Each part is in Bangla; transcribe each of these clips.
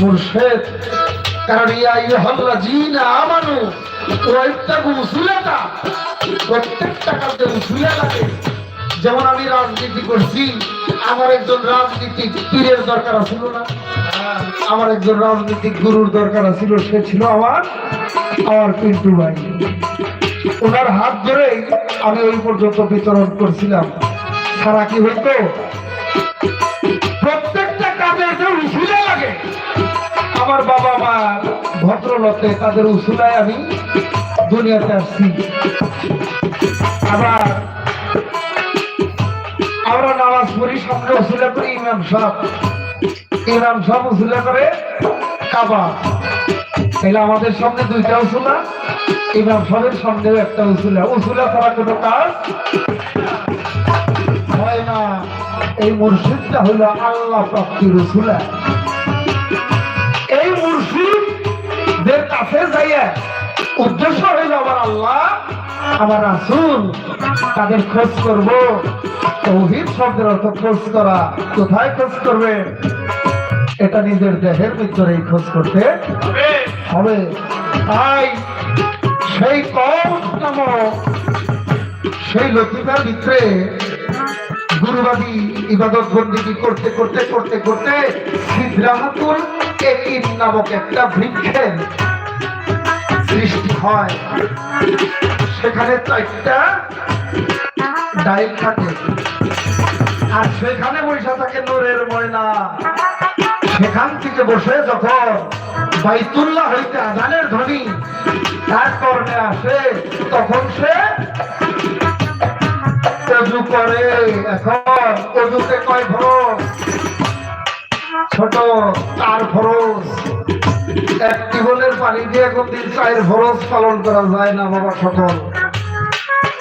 মুর্শেদ, কারণ ইয়া ইউহাল্লাযীনা আমানু ওয়াইত্তাকু উসুলাতা প্রত্যেকটা কাজে উসুলা লাগে। যেমন আমি রাজনীতি করছি, আমার একজন রাজনীতিক পীরের দরকার ছিল না। আমার একজন রাজনৈতিক গুরুর দরকার ছিল সে ছিল আমার আমার পিন্টু ভাই। ওনার হাত ধরেই আমি ওই পর্যন্ত বিতরণ করছিলাম। সারা কি হইতো? আমার বাবা মা ভদ্রলতে তাদের উসুলায় আমি দুনিয়াতে আসছি। আবার আমরা নামাজ পড়ি, সামনে উসুলা করি ইমাম সাহেব। ইমাম সাহেব উসুলা করে কাবা। তাহলে আমাদের সামনে দুইটা উসুলা, ইমাম সাহেবের সামনেও একটা উসুলা। উসুলা ছাড়া কোনো কাজ হয় না। এই মসজিদটা হলো আল্লাহ প্রাপ্তির উসুলা কাছে যাইয়া উদ্দেশ্য হইল আমার আল্লাহ, আমার আসুন তাদের খোঁজ করব। তৌহিদ শব্দের অর্থ খোঁজ করা। কোথায় খোঁজ করবে? এটা নিজের দেহের ভিতরেই খোঁজ করতে হবে। তাই সেই কম নামক সেই লতিকার ভিতরে গুরুবাদী ইবাদত বন্দিগি করতে করতে করতে করতে সিদ্ধাহাতুল একিন নামক একটা বৃক্ষের সৃষ্টি হয়, সেখানে চারটা ডাইল থাকে। আর সেখানে বসে থাকে নোরের ময়না। সেখান থেকে বসে যখন বাইতুল্লাহ হইতে আজানের ধ্বনি তার কর্ণে আসে, তখন সে অজু করে। এখন অজুতে কয় ফরজ ছোট চার ফরজ এক টিবলের পানি দিয়ে কোনদিন চায়ের ফরজ পালন করা যায় না, বাবা, সকল।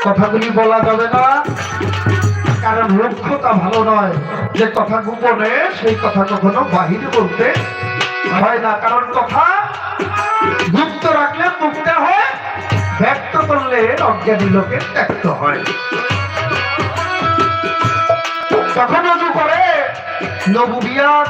কথাগুলি বলা যাবে না, কারণ লক্ষ্যটা ভালো নয়। যে কথা গোপনে, সেই কথা কখনো বাহিরে বলতে হয় না। কারণ কথা গুপ্ত রাখলে মুক্ত হয়, ব্যক্ত করলে অজ্ঞানী লোকের ত্যাক্ত হয়। তখন অজু করে নবুবিয়াত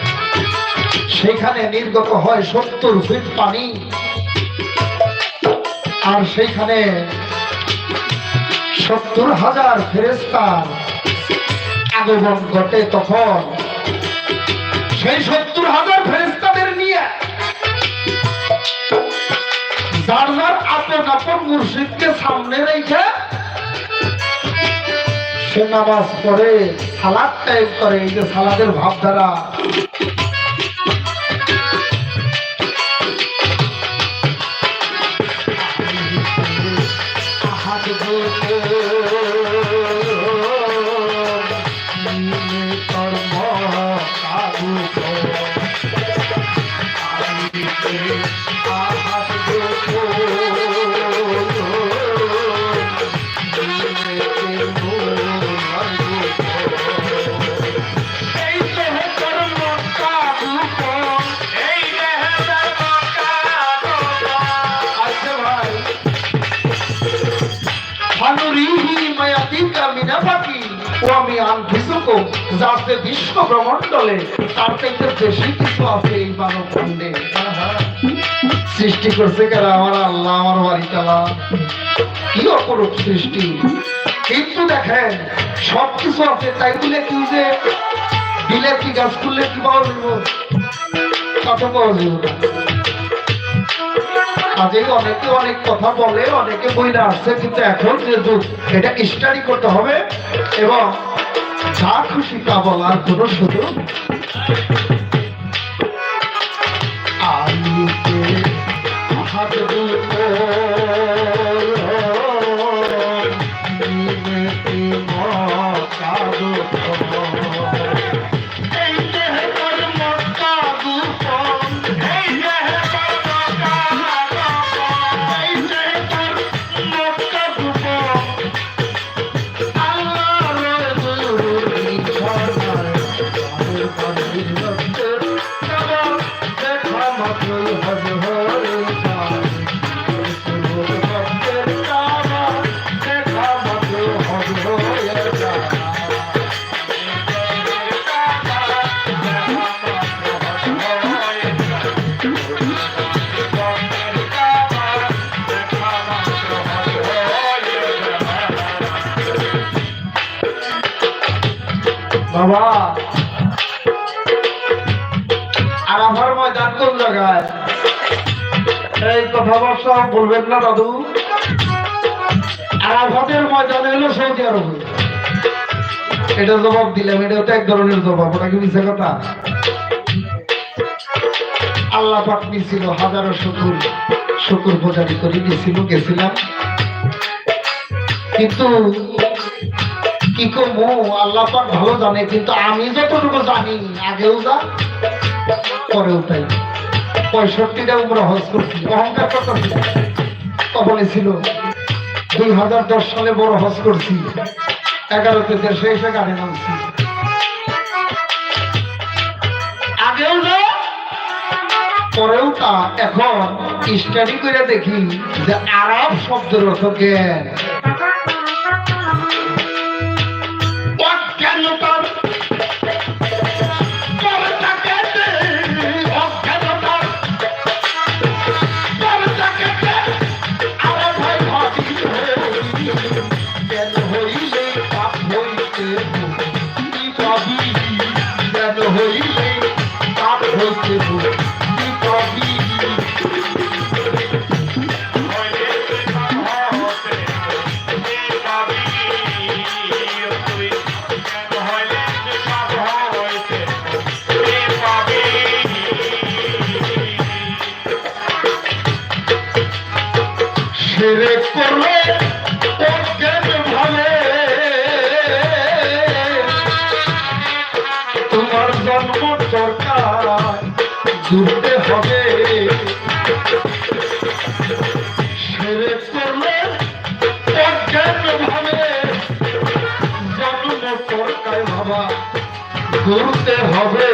সেখানে নির্গত হয় সত্তর ফিট পানি। আর সেইখানে সত্তর হাজার ফেরেস্তার আগমন ঘটে তখন। সেই সত্তর হাজার ফেরেস্তাদের নিয়ে যার যার আপন আপন মুর্শিদকে সামনে রেখে সে নামাজ পড়ে, সালাদ টাইপ করে। এই যে সালাদের ভাবধারা। আমি আনফিসুকুম যাতে বিশ্ব ব্রহ্মণ্ডলে তার থেকে বেশি কিছু আছে এই মানব সৃষ্টি করছে কেন আমার আল্লাহ, আমার বাড়ি চালা কি অপরূপ সৃষ্টি? কিন্তু দেখেন সব কিছু আছে, তাই বলে কি যে কি গাছ করলে কি পাওয়া যাবে? কত পাওয়া যাবে কাজেই অনেকে অনেক কথা বলে, অনেকে বইলে আসছে কিন্তু এখন যে এটা স্টাডি করতে হবে, এবং যা খুশি তা বলার কোনো সুযোগ আলিতে হাত দুটো বাবা। আরাফার ময়দান কোন জায়গায় এই কথাবার্তা বলবেন না দাদু। ময়দান হলো সৌদি আরবে। এটা জবাব দিলাম, এটা এক ধরনের জবাব, ওটা কি কথা? আল্লাহ পাক হাজারো শুকুর শুকুর পূজারি গেছিলাম। কিন্তু কি করব? আল্লাহ পাক ভালো জানে, কিন্তু আমি যতটুকু জানি, আগেও যা, পরেও তাই। পঁয়ষট্টিটা উমরা হজ করছি, অহংকার কত কবলে ছিল। দুই হাজার দশ সালে বড় হজ করছি। এগারোতে দেশে এসে গাড়ি নামছি। আগেও যা, পরেও তা। এখন স্টাডি করে দেখি যে আরব শব্দের অর্থ জন্ম হবে। সেরে করলে ভাবে। জন্ম দরকার ভাবা ঘুরতে হবে।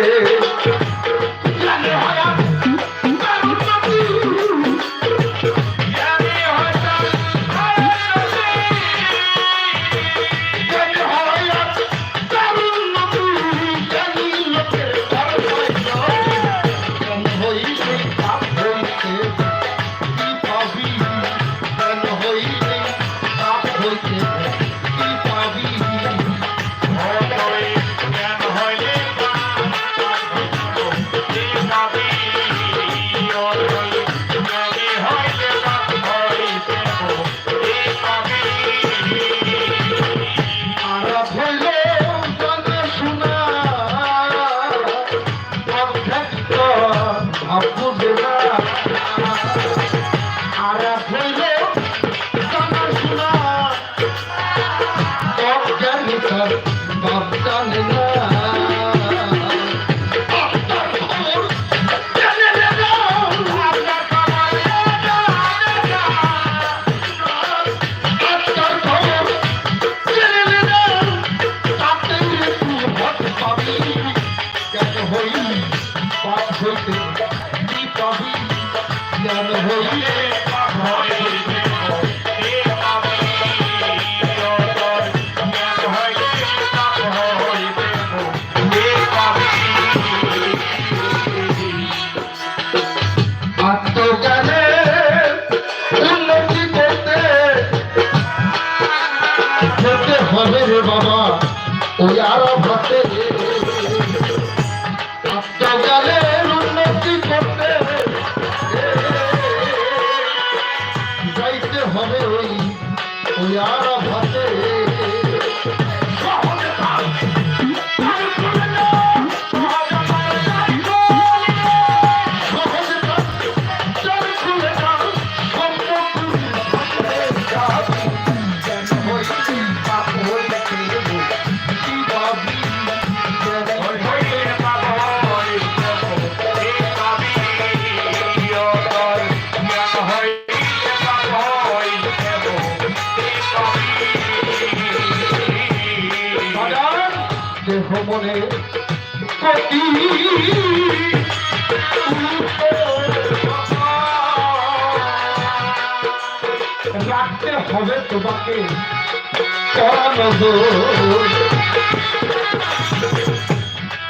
রাখতে হবে তোমাকে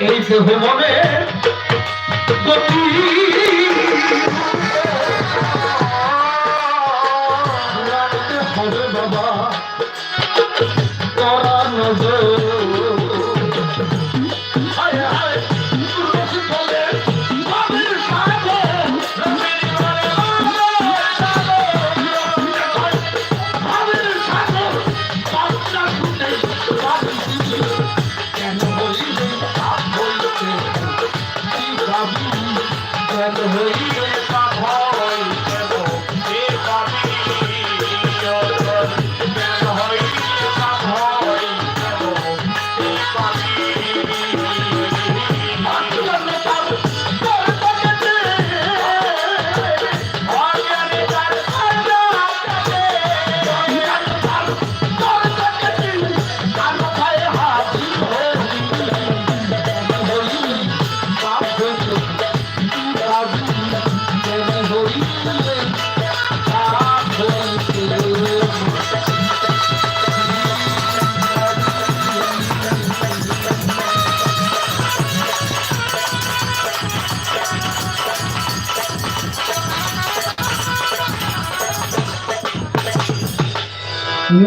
এই দেহ মনে গতি। হবে বাবা করা নজর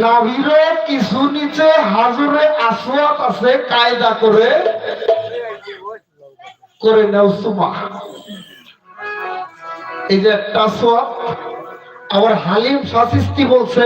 নাভিরে কিছু নিচে হাজুরে আসওয়াত আছে, কায়দা করে করে নাও সুমা এই যে একটা আসওয়াত আবার হালিম সাসিস্তি বলছে